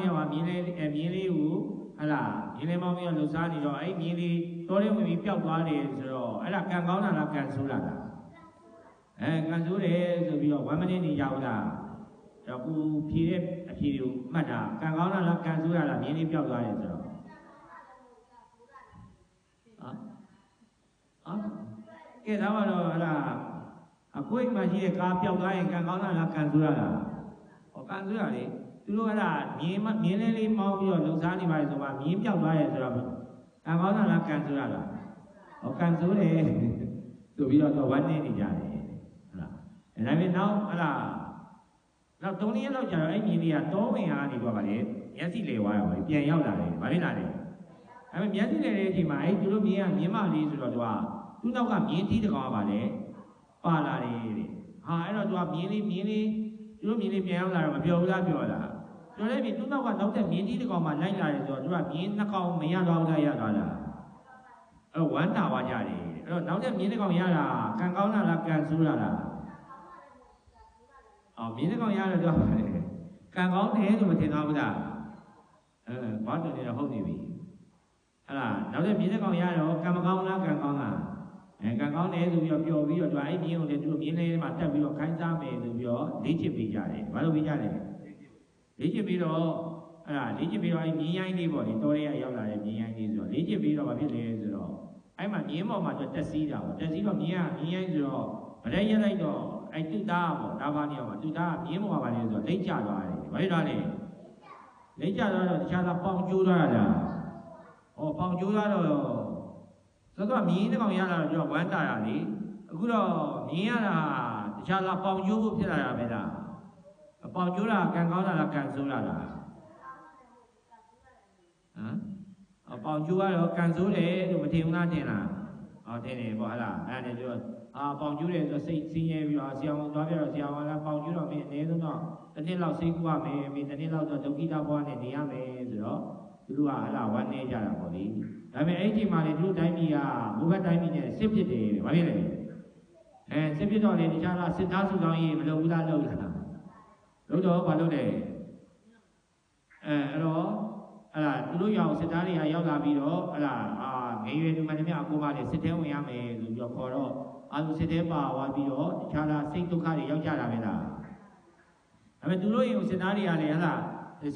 နှစ်ယောက်ကမြင်းလေးအဲမြင်းလေးကိုဟလာမြင်းလေးမောင်းပြီးတော့လှူစားနေတော့အဲ့မြင်းလေးတော်လေးဝင်ပြီးပျောက်သွားတယ်ဆိုတော့အဲ့ဒါကံကောင်းတာလားကံဆိုးတာလားအဲကံဆိုးတယ်ဆိုပြီးတော့1မိနစ်နေရောက်လာတော့ကိုဖြေတဲ့အဖြေကိုမှတ်တာကံကောင်းတာလားကံဆိုးတာလားမြင်းလေးပျောက်သွားတယ်ဆိုတော့ဟာဟာကဲဒါမှတော့ဟလာအကိုအိမ်မှာရှိတဲ့ကားပျောက်သွားရင်ကံကောင်းတာလားကံဆိုးတာလားဟောကံဆိုးတာလေ သူတို့ကလားမြင်းမမြင်းလေးလေးမောင်းပြီးတော့လှူစားနေပါလေဆိုမှမြင်းပျောက်သွားတယ်ဆိုတော့ကံကောင်းတာလားကံဆိုးတာလားဟောကံဆိုးတယ်ဆိုပြီးတော့တော့ဝမ်းနေနေကြတယ်ဟုတ်လားအဲဒါပေမဲ့နောက်ဟလာနောက်၃ရက်လောက်ကြာတော့အဲ့မြင်းလေးကတောဝင်အားနေတော့ဗါလေမျက်စိလေဝါရောပြန်ရောက်လာတယ်ဗါလေလားလေအဲမဲ့မျက်စိလေတဲ့အချိန်မှာအဲ့သူတို့မြင်းကမြင်းမလေးဆိုတော့သူကသူ့နောက်ကမြင်းတီးတကောင်ပါလေပါလာတယ်တဲ့ဟာအဲ့တော့သူကမြင်းလေးမြင်းလေးသူတို့မြင်းလေးပြန်ရောက်လာတော့မပြောဘူးလားပြောလား ပြောလိုက်ပြီသူ့နောက်ကနောက်တဲ့မြင်းတီးတကောင်မှလိုက်လာတယ်ဆိုတော့သူကမြင်းနှစ်ကောင်မရတော့ဘူးလားရသွားလားအဲ့ဝမ်းတာသွားကြတယ်အဲ့တော့နောက်တဲ့မြင်းတစ်ကောင်ရတာကံကောင်းတာလားကံဆိုးတာလားအော်မြင်းတစ်ကောင်ရတော့တော့ကံကောင်းတယ်လို့မထင်တော့ဘူးလားအဲဘာတူနေတော့ဟုတ်နေပြီဟဲ့လားနောက်တဲ့မြင်းတစ်ကောင်ရတော့ကံမကောင်းလားကံကောင်းလားအဲကံကောင်းတယ်ဆိုပြီးတော့ပျော်ပြီးတော့သူအဲ့မြင်းကိုလည်းသူတို့မြင်းလေးမှာတက်ပြီးတော့ခိုင်းစားမယ်ဆိုပြီးတော့လေ့ကျင့်ပေးကြတယ်ဘာလို့ပေးကြလဲ လေ့ကျင့်ပြီးတော့အဲ့ဒါလေ့ကျင့်ပြီးတော့အဲ့မြင်းရိုင်းလေးပေါ့ဒီတော်ရဲရောက်လာတဲ့မြင်းရိုင်းလေးဆိုတော့လေ့ကျင့်ပြီးတော့ဘာဖြစ်လဲဆိုတော့အဲ့မှာမြင်းပေါ်မှာသူတက်စီးတာပေါ့တက်စီးတော့မြင်းကမြင်းရိုင်းဆိုတော့ဗရက်ရက်လိုက်တော့အဲ့တူသားပေါ့ဒါပါနေအောင်တူသားမြင်းပေါ်မှာပါလေဆိုတော့လိမ့်ကျသွားတယ်ဘာဖြစ်သွားလဲလိမ့်ကျသွားတော့တခြားသာပေါင်ကျိုးသွားတာလားဩပေါင်ကျိုးသွားတော့ဆိုတော့မြင်းတစ်ကောင်ရလာတော့ပြောဝမ်းတာရလေအခုတော့မြင်းရတာတခြားသာပေါင်ကျိုးဖို့ဖြစ်လာတာပဲလား အပေါင်ကျိုးတာကံကောင်းတာလားကံဆိုးတာလားဟမ်အပေါင်ကျိုးကတော့ကံဆိုးတယ်လို့မထင်ဘူးလားထင်လားဟောထင်တယ်ပေါ့ဟလားအဲ့ဒါပြောအာပေါင်ကျိုးတယ်ဆိုစိတ်ဆင်းရဲပြီးတော့ဆရာဝန်သွားပြတော့ဆရာဝန်ကပေါင်ကျိုးတော့မင်းအနည်းဆုံးတော့တစ်နှစ်လောက်စိတ်ကူရမယ်မင်းတစ်နှစ်လောက်တော့ဒုက္ခိတဘဝနဲ့နေရမယ်ဆိုတော့သူတို့ကဟလားဝမ်းနေကြတာပေါ့လေဒါပေမဲ့အဲ့ဒီချိန်မှာလေသူတို့တိုင်းပြည်ကဘုဘတ်တိုင်းပြည်နဲ့စစ်ဖြစ်တယ်ဘာဖြစ်လဲအဲစစ်ဖြစ်တော့လေတခြားလားစစ်သားစုဆောင်ရေးမလုပ်ဘူးလားလုပ်လား လုပ်တော့ဘာလုပ်လဲအဲအဲ့တော့အဲ့ဒါသူတို့ရောက်စစ်သားတွေကရောက်လာပြီးတော့အဲ့ဒါအာငယ်ရွယ်သူမှန်သမျှအကိုမလေးစစ်ထဲဝင်ရမယ်ဆိုပြီးတော့ခေါ်တော့အာလူစစ်ထဲပါသွားပြီးတော့တခြားလားစိတ်ဒုက္ခတွေရောက်ကြတာပဲလားဒါပေမဲ့သူတို့ရင်စစ်သားတွေကလည်းဟလား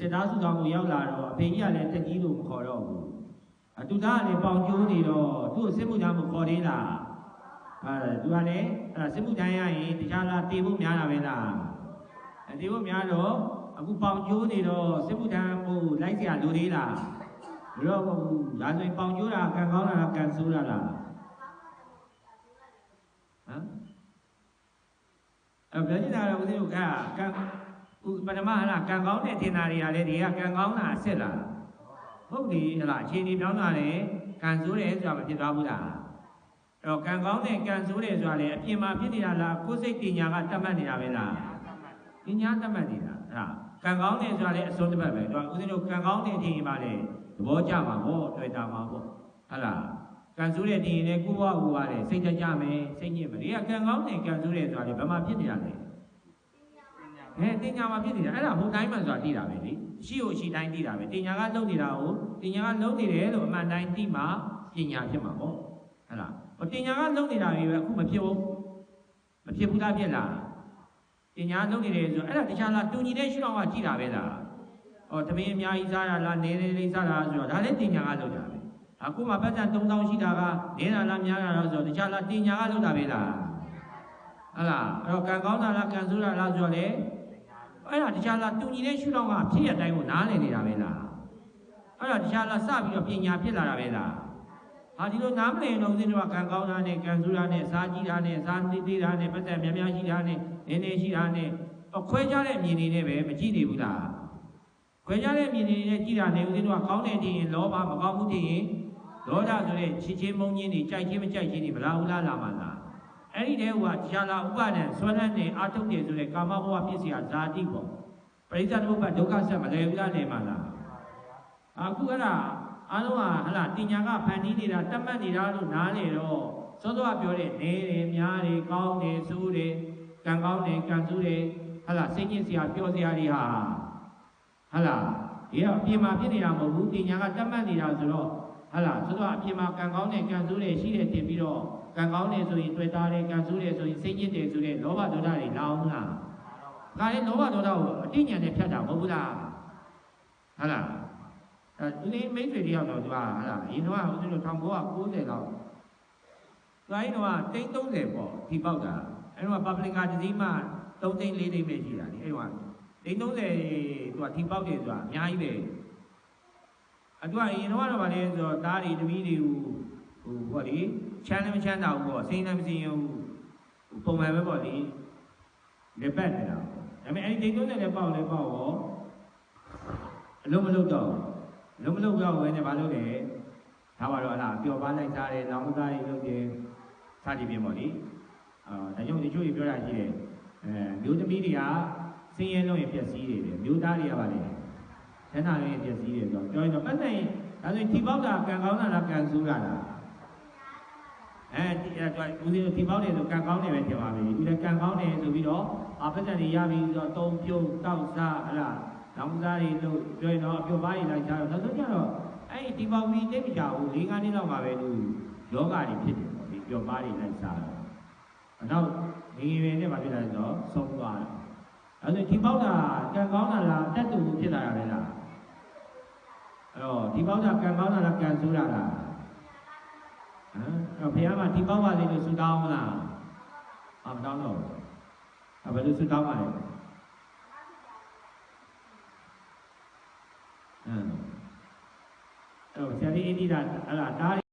စစ်သားစုဆောင်ကိုရောက်လာတော့အဖေကြီးကလည်းတက်ကြီးလို့မခေါ်တော့ဘူးအတူသားကလည်းပေါင်ကျိုးနေတော့သူ့ကိုစစ်မှုထမ်းကိုခေါ်သေးလားအဲသူကလည်းအဲ့ဒါစစ်မှုထမ်းရရင်တခြားလားတေဖို့များတာပဲလား အဲတေဖို့များတော့အခုပေါင်ကျိုးနေတော့စစ်မှုထမ်းကိုလိုက်เสียလိုသေးလားမလို့ဘူးဒါဆိုရင်ပေါင်ကျိုးတာကံကောင်းတာလားကံဆိုးတာလားဟမ်အဲ့ပြောချင်တာတော့ဦးဇင်းတို့ကကံဥပထမဟလားကံကောင်းတဲ့ထင်တာတွေကလည်းဒီကကံကောင်းတာအစ်စ်လားဟုတ်ပြီဟလားအခြေအနေပြောင်းလာတယ်ကံဆိုးတယ်ဆိုတာမဖြစ်သွားဘူးလားအဲ့တော့ကံကောင်းတဲ့ကံဆိုးတယ်ဆိုတာလေအပြင်မှာဖြစ်နေတာလားကိုယ်စိတ်တင်ညာကတတ်မှတ်နေတာပဲလား ပညာတတ်မှတ်နေတာအဲ့ဒါကံကောင်းတယ်ဆိုတာလေအစွန်းတစ်ပတ်ပဲတော့ဦးဇင်းတို့ကံကောင်းတဲ့အချိန်မှာလေသဘောကျမှာပေါ့တွေ့တာမှာပေါ့ဟလားကံဆိုးတဲ့တင်ရင်လည်းကိုယ့်ဘဝကိုပါလေစိတ်တကြမယ်စိတ်ညစ်မယ်ဒီကကံကောင်းတဲ့ကံဆိုးတဲ့ဆိုတာလေဘယ်မှာဖြစ်နေတာလဲအဲတင်ညာမှာဖြစ်နေတာအဲ့ဒါဘုံတိုင်းမှာဆိုတာသိတာပဲလေရှိကိုရှိတိုင်းသိတာပဲတင်ညာကလုံးနေတာကိုတင်ညာကလုံးနေတယ်လို့အမှန်တိုင်းသိမှပညာဖြစ်မှာပေါ့ဟလားပညာကလုံးနေတာပဲအခုမဖြစ်ဘူးမဖြစ်ဘူးလားဖြစ်လား ပညာလုံးနေတယ်ဆိုအဲ့ဒါတခြားလားတူညီတဲ့ရှုထောင့်ကကြည့်တာပဲလားဟောတမင်းအများကြီးစားရလားနေနေလေးစားတာဆိုတော့ဒါလည်းတင်ညာကလုံးတာပဲအခုမှပတ်စံ3000ရှိတာကနေတာလားများတာလားဆိုတော့တခြားလားတင်ညာကလုံးတာပဲလားဟလားအဲ့တော့ကံကောင်းတာလားကံဆိုးတာလားဆိုတော့လေအဲ့ဒါတခြားလားတူညီတဲ့ရှုထောင့်ကဖြစ်ရတိုင်းကိုနားလည်နေတာပဲလားအဲ့တော့တခြားလားစပြီးတော့ပညာဖြစ်လာတာပဲလား ဟာဒီလိုနားမလည်တော့ဦးဇင်းတို့ကကံကောင်းတာနဲ့ကံဆိုးတာနဲ့စားကြည့်တာနဲ့စားသိသိတာနဲ့ပတ်သက်များများရှိတာနဲ့နေနေရှိတာနဲ့ခွဲခြားတဲ့အမြင်တွေနဲ့ပဲမကြည့်နေဘူးလားခွဲခြားတဲ့အမြင်တွေနဲ့ကြည့်တာနဲ့ဦးဇင်းတို့ကကောင်းတယ်ထင်ရင်လောဘမကောင်းဘူးထင်ရင်ဒေါသဆိုတဲ့ချစ်ချင်းမုန်းချင်းတွေကြိုက်ချင်းမကြိုက်ချင်းတွေမလားဘူးလားလာမှလားအဲ့ဒီတည်းကကြာလာဥပါဒံဆွဲလန်းနေအာထုတ်တယ်ဆိုတဲ့ကာမဘဝဖြစ်เสียဇာတိပေါ့ပရိစ္ဆေသမုပ္ပါဒုက္ခဆက်မလဲဘူးလားနေမှလားအခုအဲ့ဒါ အားလုံးကဟလာတင်ညာကဖန်တီးနေတာတတ်မှတ်နေတာလို့နားလေတော့စောစောကပြောတဲ့နေတယ်များတယ်ကောင်းတယ်ဆိုးတယ်ကံကောင်းတယ်ကံဆိုးတယ်ဟလာစိတ်ညစ်စရာပြောစရာတွေဟာဟလာတဒီကအပြင်မှာဖြစ်နေတာမဟုတ်ဘူးတင်ညာကတတ်မှတ်နေတာဆိုတော့ဟာလားဆိုတော့အပြင်မှာကံကောင်းတဲ့ကံဆိုးတဲ့ရှိတဲ့တင်ပြီးတော့ကံကောင်းတယ်ဆိုရင်တွေ့တာတယ်ကံဆိုးတယ်ဆိုရင်စိတ်ညစ်တယ်ဆိုတဲ့လောဘဒေါသတွေလာအောင်လားဒါလည်းလောဘဒေါသကိုအတိညာနဲ့ဖြတ်တာမဟုတ်ဘူးလားဟာလား အဲဒီနေ့မိတ်ဆွေတယောက်တော့သူကဟာလားအရင်တော့ဦးဇင်းတို့1990လောက်ဒါရင်တော့တိန်း30ပေါ့ဒီပေါက်တာအဲတော့ပပလင်ကာတစ်စီးမှ3သိန်း4သိန်းပဲရှိတာလေအဲတော့တိန်း30သူကဒီပေါက်တယ်ဆိုတာအများကြီးပဲအတူအရင်တော့တော့ဗာလဲဆိုတော့သားတွေတပီးတွေကိုဟိုပေါ့လေချမ်းလည်းမချမ်းသာဘူးပေါ့စိမ့်လည်းမစိမ့်ဘူးပုံမှန်ပဲပေါ့လေလက်ပတ်နေတာဒါပေမဲ့အဲဒီတိန်း30လည်းပေါက်လည်းပေါက်ရောအလုံးမလုံးတော့အ လုံးမလုံးတော့ဝဲနေဘာလို့လဲဒါပါတော့ဟလားပျော်ပါလိုက်သားတယ်လောင်းသားတွေလုပ်တယ်စသည်ဖြင့်ပေါ့လေအာဒါကြောင့်တချို့ကြီးပြောတာရှိတယ်အဲမျိုးသမီးတွေကစင်းရဲလုံးရင်ပြက်စီးတယ်တဲ့မျိုးသားတွေကပါလေဆန္ဒလုံးရင်ပြက်စီးတယ်ဆိုတော့ပြောရင်တော့ပတ်သက်ရင်ဒါဆိုရင်ဒီပေါက်တာကံကောင်းတာလားကံဆိုးတာလားအဲဒီအဲတော့ဦးဇင်းတို့ဒီပေါက်တယ်ဆိုကံကောင်းတယ်ပဲပြောပါမယ်ဒီလည်းကံကောင်းတယ်ဆိုပြီးတော့အပတ်သက်တွေရပြီးဆိုတော့တုံပြုတ်တောက်စားဟလား လောင်းစားတွေလို့ပြောရင်တော့အပြုတ်ပါးတွေလိုက်စားတော့နောက်ဆုံးကျတော့အဲ့ဒီပေါက်ပြီးတိတ်မကြဘူး၄၅နှစ်လောက်မှပဲသူယောဂတွေဖြစ်တယ်ပေါ့ဒီပြုတ်ပါးတွေလိုက်စားတော့အနောက်ငငယ်ငယ်နဲ့မှဖြစ်လာဆိုတော့ဆုံးသွားတယ်အဲဆိုဒီပေါက်တာကံကောင်းတာလားတက်တူဖြစ်လာရတယ်လားအဲ့တော့ဒီပေါက်တာကံကောင်းတာလားကံဆိုးတာလားဟမ်အဲ့တော့ဘုရားကဒီပေါက်ပါလေးလို့ဆုတောင်းမလားအမတောင်းတော့အဘယ်လိုဆုတောင်းပါလဲအင်း အဲ့တော့ဆရာကြီးအင်းဒီတာအဲ့ဒါဒါ